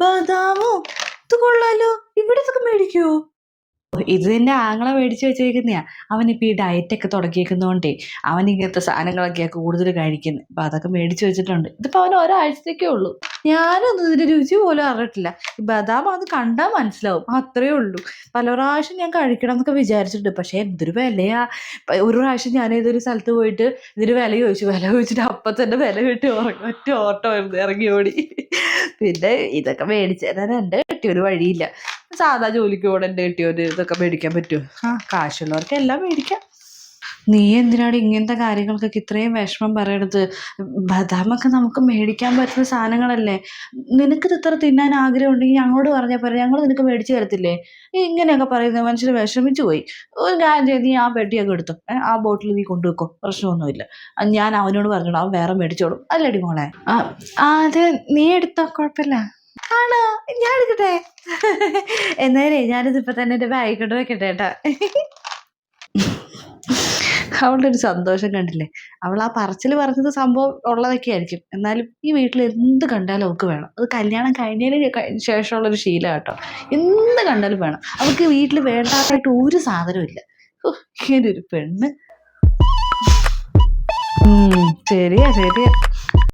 ബദാമോ? ഇത് കൊള്ളാലോ. ഇവിടെ ഇതൊക്കെ മേടിക്കുവോ ഇത് തന്നെ ആങ്ങളെ മേടിച്ചു വെച്ചേക്കുന്നയാ. അവനിപ്പോൾ ഈ ഡയറ്റൊക്കെ തുടങ്ങിയേക്കുന്നതുകൊണ്ടേ അവൻ ഇങ്ങനത്തെ സാധനങ്ങളൊക്കെ കൂടുതൽ കഴിക്കുന്നത് അപ്പം അതൊക്കെ മേടിച്ചു വെച്ചിട്ടുണ്ട്. ഇതിപ്പോൾ അവൻ ഒരാഴ്ചത്തേക്കേ ഉള്ളൂ. ഞാനൊന്നും ഇതിന്റെ രുചി പോലും അറിഞ്ഞിട്ടില്ല. ഈ ബദാം അത് കണ്ടാൽ മനസ്സിലാവും. അത്രയേ ഉള്ളൂ. പല പ്രാവശ്യം ഞാൻ കഴിക്കണം എന്നൊക്കെ വിചാരിച്ചിട്ടുണ്ട്. പക്ഷേ എന്തൊരു വിലയാ. ഒരു പ്രാവശ്യം ഞാൻ ഏതൊരു സ്ഥലത്ത് പോയിട്ട് ഇതിന് വില ചോദിച്ചു. വില ചോദിച്ചിട്ട് അപ്പം തന്നെ വില കിട്ടി. ഒറ്റ ഓട്ടോ ഇറങ്ങി ഓടി. പിന്നെ ഇതൊക്കെ മേടിച്ചു തരാൻ എന്റെ കിട്ടിയൊരു വഴിയില്ല. സാധാ ജോലിക്ക് പോകണം എന്റെ കിട്ടിയൊരു ഇതൊക്കെ മേടിക്കാൻ പറ്റുമോ? ആ കാശുള്ളവർക്ക് എല്ലാം മേടിക്കാം. നീ എന്തിനാണ് ഇങ്ങനത്തെ കാര്യങ്ങൾക്കൊക്കെ ഇത്രയും വിഷമം പറയണത്? ബദാമൊക്കെ നമുക്ക് മേടിക്കാൻ പറ്റുന്ന സാധനങ്ങളല്ലേ? നിനക്ക് ഇത്ര തിന്നാൻ ആഗ്രഹം ഉണ്ടെങ്കിൽ ഞങ്ങളോട് പറഞ്ഞാൽ പറയാം ഞങ്ങൾ നിനക്ക് മേടിച്ചു തരത്തില്ലേ? ഇങ്ങനെയൊക്കെ പറയുന്നത് മനുഷ്യർ വിഷമിച്ചു പോയി. ഒരു കാര്യം ചെയ്ത് നീ ആ പെട്ടിയൊക്കെ എടുത്തു. ആ ബോട്ടിൽ നീ കൊണ്ടുവെക്കോ. പ്രശ്നമൊന്നുമില്ല. ഞാൻ അവനോട് പറഞ്ഞോളൂ. അവൻ വേറെ മേടിച്ചോളും. അല്ലടി മോളെ. ആ അത് നീ എടുത്തോ? കുഴപ്പമില്ല. ആണോ? ഞാൻ എടുക്കട്ടെ? എന്നാലേ ഞാനിത് ഇപ്പൊ തന്നെ എന്റെ ബാഗ് കൊണ്ട് വെക്കട്ടെ ഏട്ടാ അവളുടെ ഒരു സന്തോഷം കണ്ടില്ലേ? അവൾ ആ പറച്ചിൽ പറഞ്ഞത് സംഭവം ഉള്ളതൊക്കെ ആയിരിക്കും. എന്നാലും ഈ വീട്ടിൽ എന്ത് കണ്ടാലും അവൾക്ക് വേണം. അത് കല്യാണം കഴിഞ്ഞതിന് കഴി- ശേഷമുള്ളൊരു ശീലം കേട്ടോ എന്ത് കണ്ടാലും വേണം. അവൾക്ക് വീട്ടിൽ വേണ്ടാത്തായിട്ട് ഒരു സാധനവും ഇല്ല. ഇങ്ങനൊരു പെണ്ണ്. ശരിയാ ശരിയാ.